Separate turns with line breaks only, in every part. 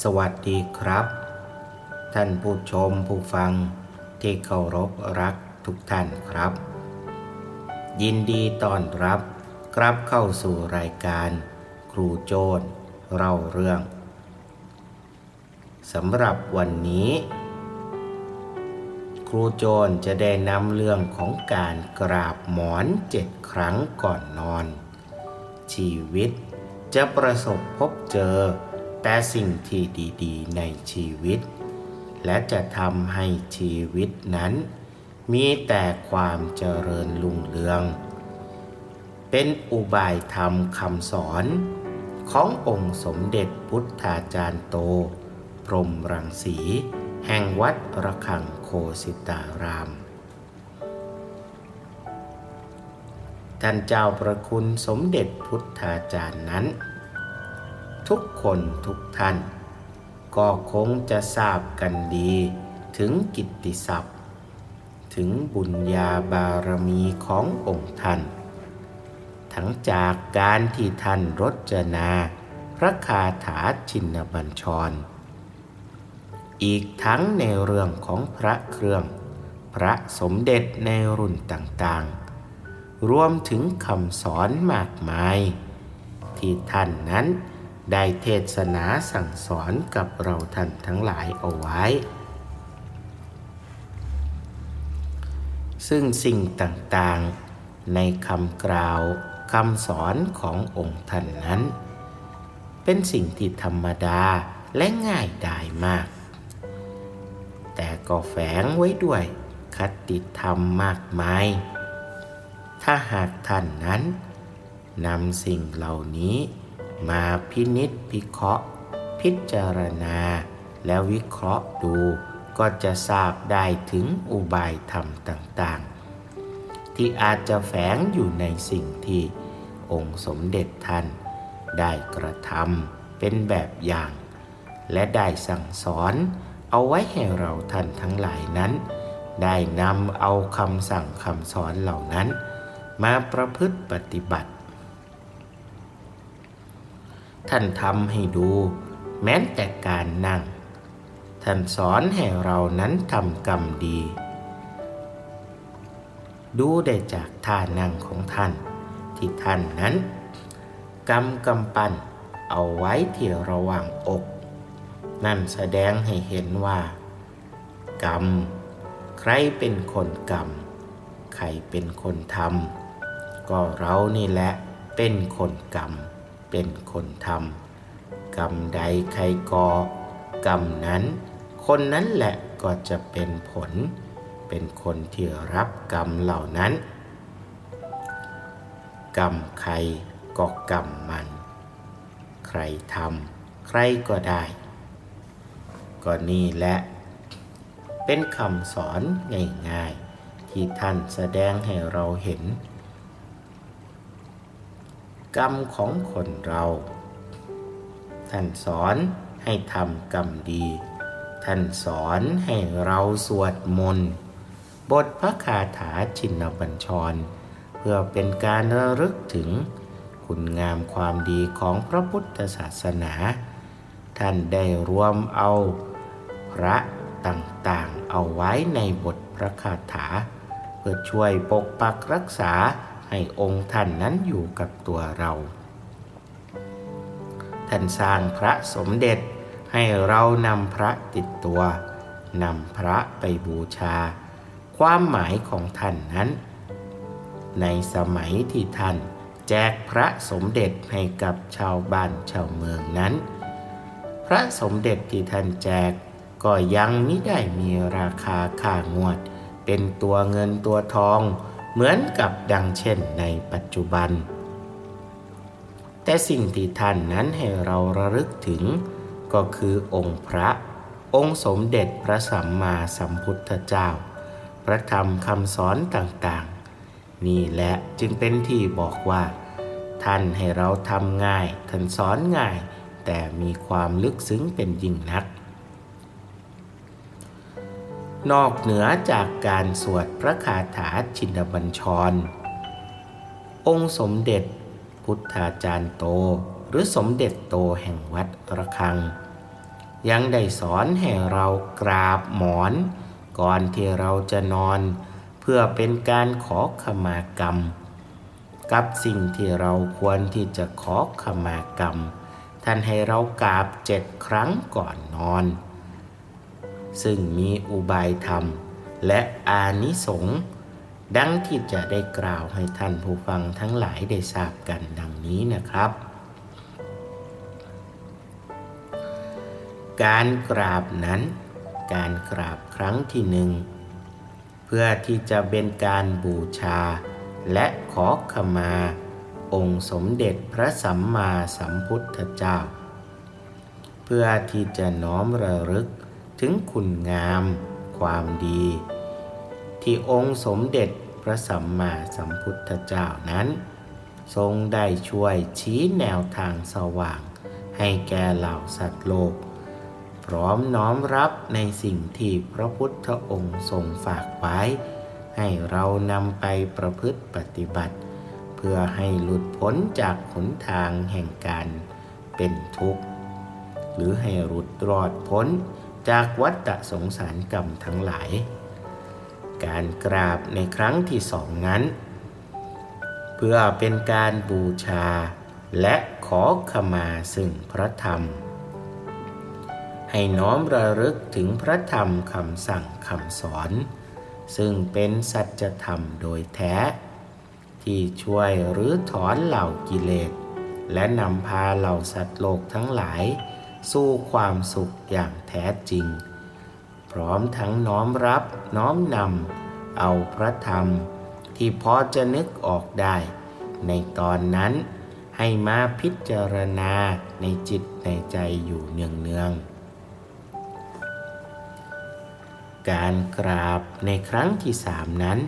สวัสดีครับ ท่านผู้ชมผู้ฟังที่เคารพรักทุกท่านครับ ยินดีต้อนรับกลับเข้าสู่รายการ ครูโจนเล่าเรื่องสำหรับวันนี้ ครูโจนจะได้นำเรื่องของการกราบหมอนเจ็ดครั้งก่อนนอน ชีวิตจะประสบพบเจอ แต่สิ่งที่ดีๆ ในชีวิต และจะทำให้ชีวิตนั้น มีแต่ความเจริญรุ่งเรือง เป็นอุบายธรรมคำสอนขององค์สมเด็จพุทธาจารย์โต พรมรังสี แห่งวัดระฆังโคสิตาราม ท่านเจ้าประคุณสมเด็จพุทธาจารย์นั้น ทุกคนทุกท่าน ก็คงจะทราบกันดี ถึงกิตติศัพท์ ถึงบุญญาบารมีขององค์ท่าน ทั้งจากการที่ท่านรจนาพระคาถาชินบัญชร อีกทั้งในเรื่องของพระเครื่อง พระสมเด็จในรุ่นต่างๆ รวมถึงคำสอนมากมาย ที่ท่านนั้น ได้เทศนาสั่งสอนกับเราท่านทั้งหลายเอาไว้ ซึ่งสิ่งต่างๆในคำกล่าวคำสอนขององค์ท่านนั้น เป็นสิ่งที่ธรรมดาและง่ายดายมาก แต่ก็แฝงไว้ด้วยคติธรรมมากมาย ถ้าหากท่านนั้นนำสิ่งเหล่านี้ มาพินิษพิเคราะห์ พิจารณา แล้ววิเคราะห์ดู ก็จะทราบได้ถึงอุบายธรรมต่างๆ ที่อาจจะแฝงอยู่ในสิ่งที่องค์สมเด็จท่านได้กระทำเป็นแบบอย่าง และได้สั่งสอนเอาไว้ให้เราท่านทั้งหลายนั้น ได้นำเอาคำสั่งคำสอนเหล่านั้น มาประพฤติปฏิบัติ ท่านทำให้ดู แม้แต่การนั่ง ท่านสอนให้เรานั้นทำกรรมดี ดูได้จากท่านั่งของท่าน ที่ท่านนั้นกำกำปั้นเอาไว้ที่ระหว่างอก นั่นแสดงให้เห็นว่า กรรม ใครเป็นคนกรรม ใครเป็นคนทำก็เรานี่แหละเป็นคนกรรม เป็นคนทำกรรมใดใครก่อกรรมนั้น คนนั้นแหละก็จะเป็นผล เป็นคนที่รับกรรมเหล่านั้น กรรมใครก็กรรมมัน ใครทำใครก็ได้ ก็นี่แหละ เป็นคำสอนง่ายๆ ที่ท่านแสดงให้เราเห็น กรรมของคนเรา ท่านสอนให้ทำกรรมดี ท่านสอนให้เราสวดมนต์บทพระคาถาชินบัญชร เพื่อเป็นการระลึกถึงคุณงามความดีของพระพุทธศาสนา ท่านได้รวมเอาพระต่างๆ เอาไว้ในบทพระคาถา เพื่อช่วยปกปักรักษา ให้องค์ท่านนั้นอยู่กับตัวเรา ท่านสร้างพระสมเด็จให้เรานำพระติดตัวนำพระไปบูชา ความหมายของท่านนั้น ในสมัยที่ท่านแจกพระสมเด็จให้กับชาวบ้านชาวเมืองนั้น พระสมเด็จที่ท่านแจกก็ยังไม่ได้มีราคาค่างวด เป็นตัวเงินตัวทอง เหมือนกับดังเช่นในปัจจุบัน แต่สิ่งที่ท่านนั้นให้เราระลึกถึง ก็คือองค์พระ องค์สมเด็จพระสัมมาสัมพุทธเจ้า พระธรรมคำสอนต่างๆ นี่แหละจึงเป็นที่บอกว่า ท่านให้เราทำง่ายท่านสอนง่าย แต่มีความลึกซึ้งเป็นยิ่งนัก นอกเหนือจากการสวดพระคาถาชินบัญชร องค์สมเด็จพุทธาจารย์โต หรือสมเด็จโตแห่งวัดระฆัง ยังได้สอนให้เรากราบหมอน ก่อนที่เราจะนอน เพื่อเป็นการขอขมากรรม กับสิ่งที่เราควรที่จะขอขมากรรม ท่านให้เรากราบเจ็ดครั้งก่อนนอน ซึ่งมีอุบายธรรม และอานิสงส์ดังที่จะได้กล่าวให้ท่านผู้ฟังทั้งหลายได้ทราบกันดังนี้นะครับ การกราบนั้น การกราบครั้งที่หนึ่งเพื่อที่จะเป็นการบูชา และขอขมา องค์สมเด็จพระสัมมาสัมพุทธเจ้า เพื่อที่จะน้อมระลึก ถึงคุณงาม ความดี ที่องค์สมเด็จพระสัมมาสัมพุทธเจ้านั้น ทรงได้ช่วยชี้แนวทางสว่าง ให้แก่เหล่าสัตว์โลก พร้อมน้อมรับในสิ่งที่พระพุทธองค์ทรงฝากไว้ ให้เรานำไปประพฤติปฏิบัติ เพื่อให้หลุดพ้นจากหนทางแห่งการเป็นทุกข์ หรือให้หลุดรอดพ้น จากวัฏสงสารกรรมทั้งหลาย การกราบในครั้งที่สองนั้น เพื่อเป็นการบูชาและขอขมาซึ่งพระธรรม ให้น้อมระลึกถึงพระธรรมคำสั่งคำสอน ซึ่งเป็นสัจธรรมโดยแท้ ที่ช่วยหรือถอนเหล่ากิเลสและนำพาเหล่าสัตว์โลกทั้งหลาย สู่ความสุขอย่างแท้จริง พร้อมทั้งน้อมรับน้อมนำเอาพระธรรมที่พอจะนึกออกได้ ในตอนนั้นให้มาพิจารณาในจิตในใจอยู่เนืองๆ การกราบในครั้งที่สามนั้น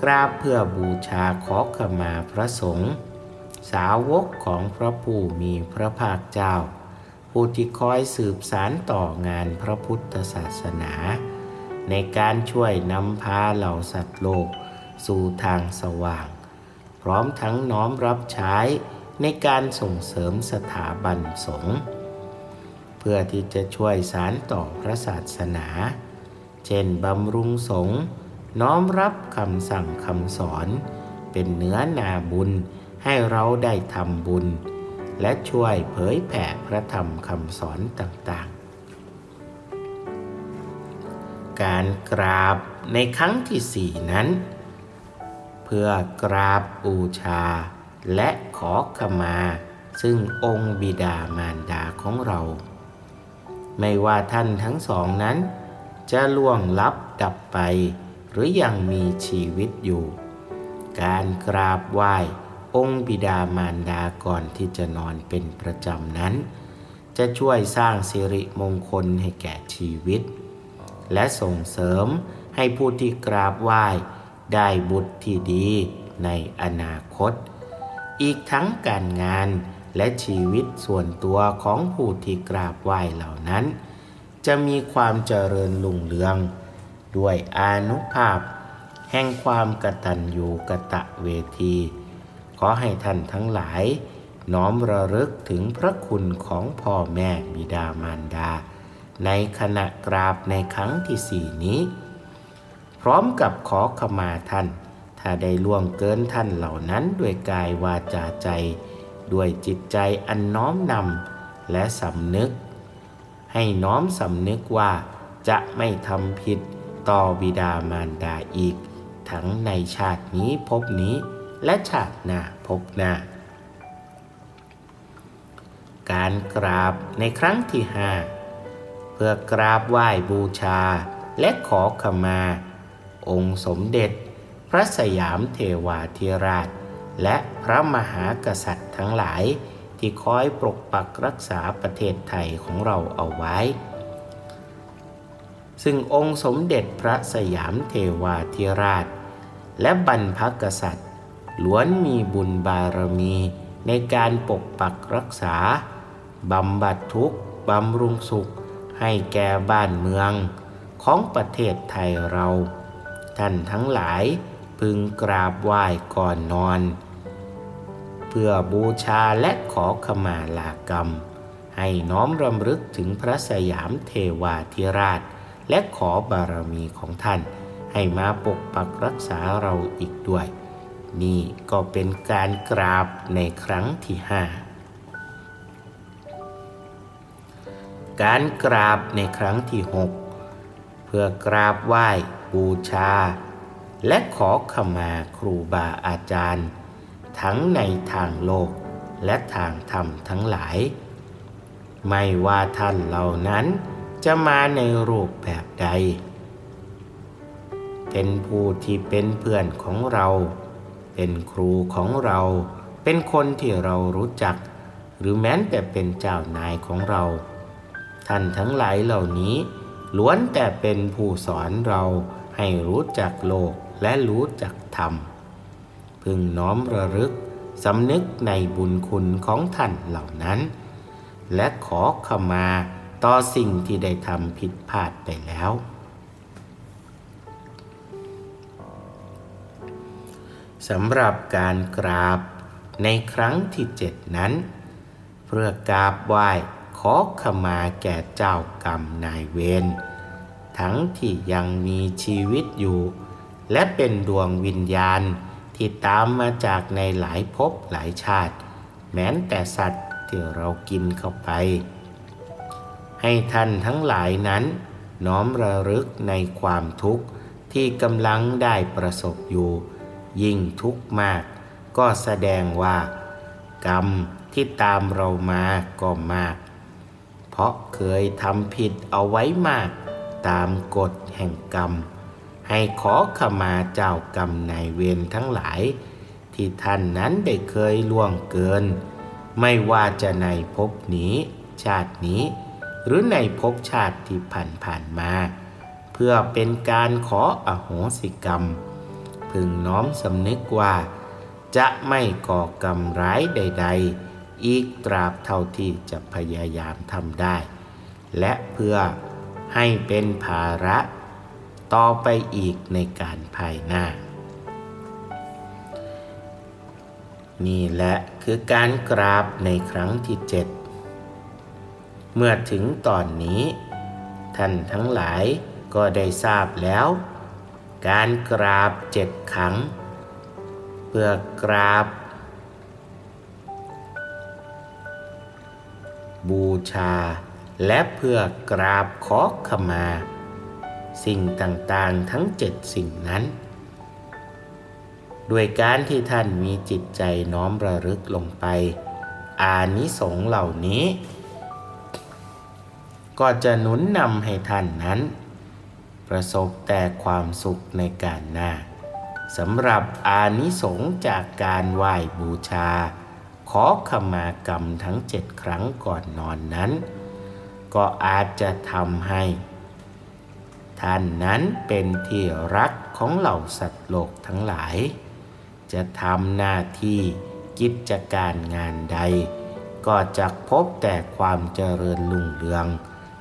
กราบเพื่อบูชาขอขมาพระสงฆ์สาวกของพระผู้มีพระภาคเจ้า ผู้ที่คอยสืบสารต่องานพระพุทธศาสนา ในการช่วยนำพาเหล่าสัตว์โลก สู่ทางสว่าง พร้อมทั้งน้อมรับใช้ในการส่งเสริมสถาบันสงฆ์เพื่อที่จะช่วยสารต่อพระศาสนา เช่นบำรุงสงฆ์น้อมรับคำสั่งคำสอน เป็นเนื้อนาบุญให้เราได้ทำบุญ และช่วยเผยแผ่พระธรรมคำสอนต่างๆ การกราบในครั้งที่สี่นั้น เพื่อกราบบูชา และขอขมา ซึ่งองค์บิดามารดาของเรา ไม่ว่าท่านทั้งสองนั้น จะล่วงลับดับไป หรือยังมีชีวิตอยู่ การกราบไหว้ องค์บิดามารดาก่อนที่จะนอนเป็นประจำนั้น จะช่วยสร้างสิริมงคลให้แก่ชีวิต และส่งเสริมให้ผู้ที่กราบไหว้ได้บุตรที่ดีในอนาคต อีกทั้งการงานและชีวิตส่วนตัวของผู้ที่กราบไหว้เหล่านั้น จะมีความเจริญรุ่งเรือง ด้วยอานุภาพ แห่งความกตัญญูกะตะเวที ขอให้ท่านทั้งหลาย น้อมระลึกถึงพระคุณของพ่อแม่บิดามารดา ในขณะกราบในครั้งที่สี่นี้ พร้อมกับขอขมาท่าน ถ้าได้ล่วงเกินท่านเหล่านั้นด้วยกายวาจาใจ ด้วยจิตใจอันน้อมนำและสำนึก ให้น้อมสำนึกว่าจะไม่ทำผิดต่อบิดามารดาอีก ทั้งในชาตินี้ภพนี้ และชาติหน้าภพหน้า การกราบในครั้งที่ห้าเพื่อกราบไหว้บูชาและขอขมา องค์สมเด็จ พระสยามเทวาธิราช และพระมหากษัตริย์ทั้งหลายที่คอยปกปักรักษาประเทศไทยของเราเอาไว้ ซึ่งองค์สมเด็จพระสยามเทวาธิราช และบรรพกษัตริย์ ล้วนมีบุญบารมี ในการปกปักรักษา บำบัดทุกข์บำรุงสุข ให้แก่บ้านเมือง ของประเทศไทยเรา ท่านทั้งหลายพึงกราบไหว้ก่อนนอน เพื่อบูชาและขอขมาลากรรม ให้น้อมรำลึกถึงพระสยามเทวาธิราช และขอบารมีของท่าน ให้มาปกปักรักษาเราอีกด้วย นี่ก็เป็นการกราบในครั้งที่ห้าการกราบในครั้งที่หกเพื่อกราบไหว้บูชา และขอขมาครูบาอาจารย์ ทั้งในทางโลกและทางธรรมทั้งหลาย ไม่ว่าท่านเหล่านั้นจะมาในรูปแบบใด เป็นผู้ที่เป็นเพื่อนของเรา เป็นครูของเรา เป็นคนที่เรารู้จัก หรือแม้แต่เป็นเจ้านายของเรา ท่านทั้งหลายเหล่านี้ ล้วนแต่เป็นผู้สอนเราให้รู้จักโลกและรู้จักธรรม พึงน้อมระลึกสำนึกในบุญคุณของท่านเหล่านั้น และขอขมาต่อสิ่งที่ได้ทำผิดพลาดไปแล้ว สำหรับการกราบในครั้งที่เจ็ดนั้น เพื่อกราบไหว้ขอขมาแก่เจ้ากรรมนายเวรทั้งที่ยังมีชีวิตอยู่ และเป็นดวงวิญญาณที่ตามมาจากในหลายภพหลายชาติ แม้แต่สัตว์ที่เรากินเข้าไป ให้ท่านทั้งหลายนั้น น้อมระลึกในความทุกข์ที่กำลังได้ประสบอยู่ ยิ่งทุกข์มาก ก็แสดงว่า กรรมที่ตามเรามาก็มาก เพราะเคยทำผิดเอาไว้มาก ตามกฎแห่งกรรม ให้ขอขมาเจ้ากรรมนายเวรทั้งหลาย ที่ท่านนั้นได้เคยล่วงเกิน ไม่ว่าจะในภพนี้ ชาตินี้ หรือในภพชาติที่ผ่านผ่านมา เพื่อเป็นการขออโหสิกรรม พึงน้อมสำนึกว่า จะไม่ก่อกรรมร้ายใด ๆ อีกตราบเท่าที่จะพยายามทำได้ และเพื่อให้เป็นภาระ ต่อไปอีกในการภายหน้า นี่แหละคือการกราบในครั้งที่เจ็ดเมื่อถึงตอนนี้ ท่านทั้งหลายก็ได้ทราบแล้ว การกราบเจ็ดครั้งเพื่อกราบ บูชา และเพื่อกราบขอขมา สิ่งต่างๆทั้งเจ็ดสิ่งนั้น ด้วยการที่ท่านมีจิตใจน้อมระลึกลงไป อานิสงส์เหล่านี้ ก็จะหนุนนำให้ท่านนั้น ประสบแต่ความสุขในการหน้าสำหรับอานิสงส์จากการไหว้บูชา ขอขมากรรมทั้งเจ็ดครั้งก่อนนอนนั้น ก็อาจจะทำให้ ท่านนั้นเป็นที่รักของเหล่าสัตว์โลกทั้งหลาย จะทำหน้าที่กิจการงานใด ก็จะพบแต่ความเจริญรุ่งเรือง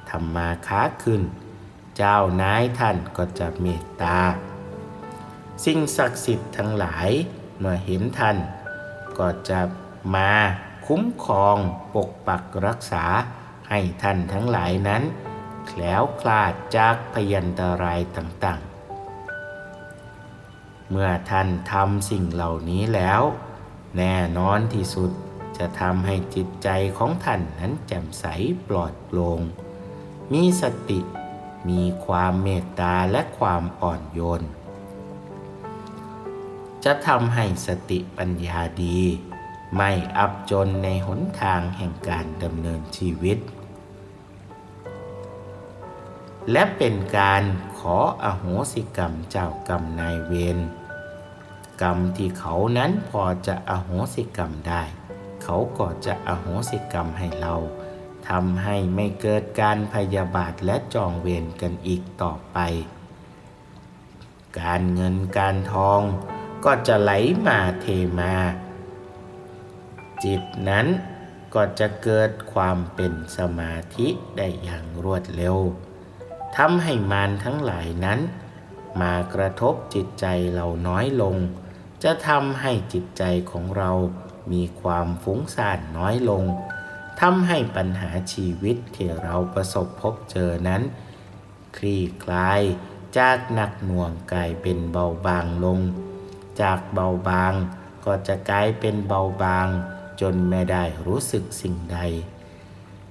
ทำมาค้าขึ้น เจ้านายท่านก็จะเมตตา สิ่งศักดิ์สิทธิ์ทั้งหลายเมื่อเห็นท่าน ก็จะมาคุ้มครองปกปักรักษาให้ท่านทั้งหลายนั้น แคล้วคลาดจากพยันตรายต่างๆ เมื่อท่านทำสิ่งเหล่านี้แล้ว แน่นอนที่สุดจะทำให้จิตใจของท่านนั้นแจ่มใสปลอดโปร่งมีสติ มีความเมตตาและความอ่อนโยน จะทำให้สติปัญญาดี ไม่อับจนในหนทางแห่งการดำเนินชีวิต และเป็นการขออโหสิกรรมเจ้ากรรมนายเวรกรรมที่เขานั้นพอจะอโหสิกรรมได้ เขาก็จะอโหสิกรรมให้เรา ทำให้ไม่เกิดการพยาบาทและจองเวรกันอีกต่อไป การเงินการทองก็จะไหลมาเทมา จิตนั้นก็จะเกิดความเป็นสมาธิได้อย่างรวดเร็วทำให้มารทั้งหลายนั้น มากระทบจิตใจเราน้อยลง จะทำให้จิตใจของเรามีความฟุ้งซ่านน้อยลง ทำให้ปัญหาชีวิตที่เราประสบพบเจอนั้น คลี่คลายจากหนักหน่วงกลายเป็นเบาบางลง จากเบาบางก็จะกลายเป็นเบาบาง จนไม่ได้รู้สึกสิ่งใด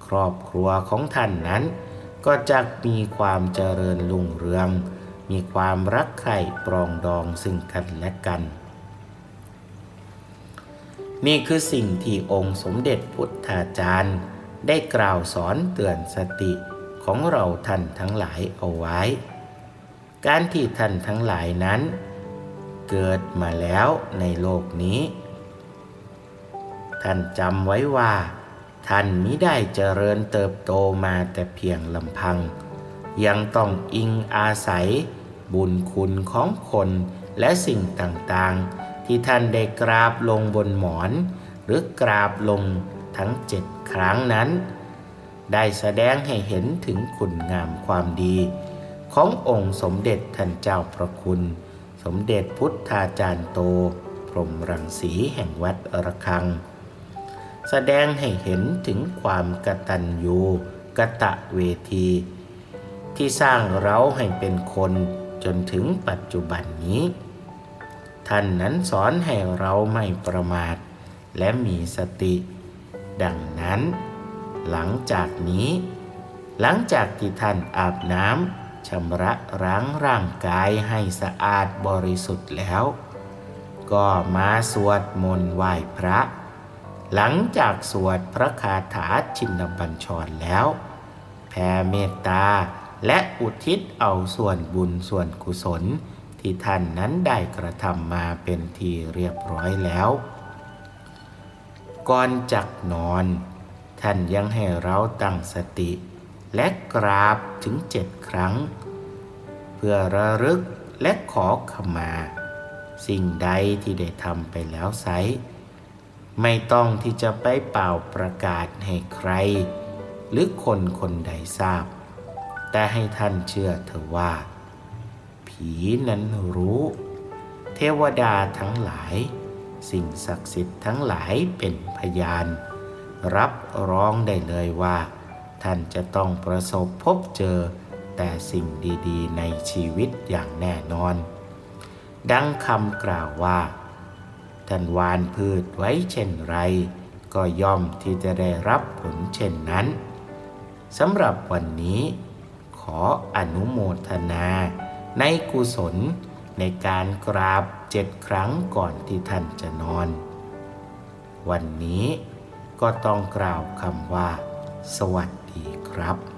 ครอบครัวของท่านนั้น ก็จะมีความเจริญรุ่งเรือง มีความรักใคร่ปรองดองซึ่งกันและกัน นี่คือสิ่งที่องค์สมเด็จพุทธาจารย์ ได้กล่าวสอนเตือนสติของเราท่านทั้งหลายเอาไว้ การที่ท่านทั้งหลายนั้น เกิดมาแล้วในโลกนี้ ท่านจำไว้ว่า ท่านมิได้เจริญเติบโตมาแต่เพียงลำพัง ยังต้องอิงอาศัยบุญคุณของคนและสิ่งต่างๆ ที่ท่านได้กราบลงบนหมอน หรือกราบลงทั้งเจ็ดครั้งนั้น ได้แสดงให้เห็นถึงคุณงามความดี ขององค์สมเด็จท่านเจ้าพระคุณ สมเด็จพุทธาจารย์โต พรหมรังสีแห่งวัดระฆัง แสดงให้เห็นถึงความกตัญญูกะตะเวที ที่สร้างเราให้เป็นคนจนถึงปัจจุบันนี้ ท่านนั้นสอนให้เราไม่ประมาท และมีสติ ดังนั้น หลังจากนี้ หลังจากที่ท่านอาบน้ำชำระล้างร่างกายให้สะอาดบริสุทธิ์แล้ว ก็มาสวดมนต์ไหว้พระ หลังจากสวดพระคาถาชินบัญชรแล้ว แผ่เมตตาและอุทิศเอาส่วนบุญส่วนกุศล ที่ท่านนั้นได้กระทำมาเป็นทีเรียบร้อยแล้ว ก่อนจักนอน ท่านยังให้เราตั้งสติ และกราบถึงเจ็ดครั้ง เพื่อระลึกและขอขมา สิ่งใดที่ได้ทำไปแล้วไซไม่ต้องที่จะไปเป่าประกาศให้ใคร หรือคนคนใดทราบ แต่ให้ท่านเชื่อเถอะว่า ผีนั้นรู้ เทวดาทั้งหลาย สิ่งศักดิ์สิทธิ์ทั้งหลายเป็นพยาน รับร้องได้เลยว่า ท่านจะต้องประสบพบเจอแต่สิ่งดีๆ ในชีวิตอย่างแน่นอน ดังคำกล่าวว่า ท่านหวานพืชไว้เช่นไร ก็ย่อมที่จะได้รับผลเช่นนั้นสำหรับวันนี้ขออนุโมทนา ในกุศลในการกราบเจ็ดครั้งก่อนที่ท่านจะนอน วันนี้ก็ต้องกล่าวคำว่า สวัสดีครับ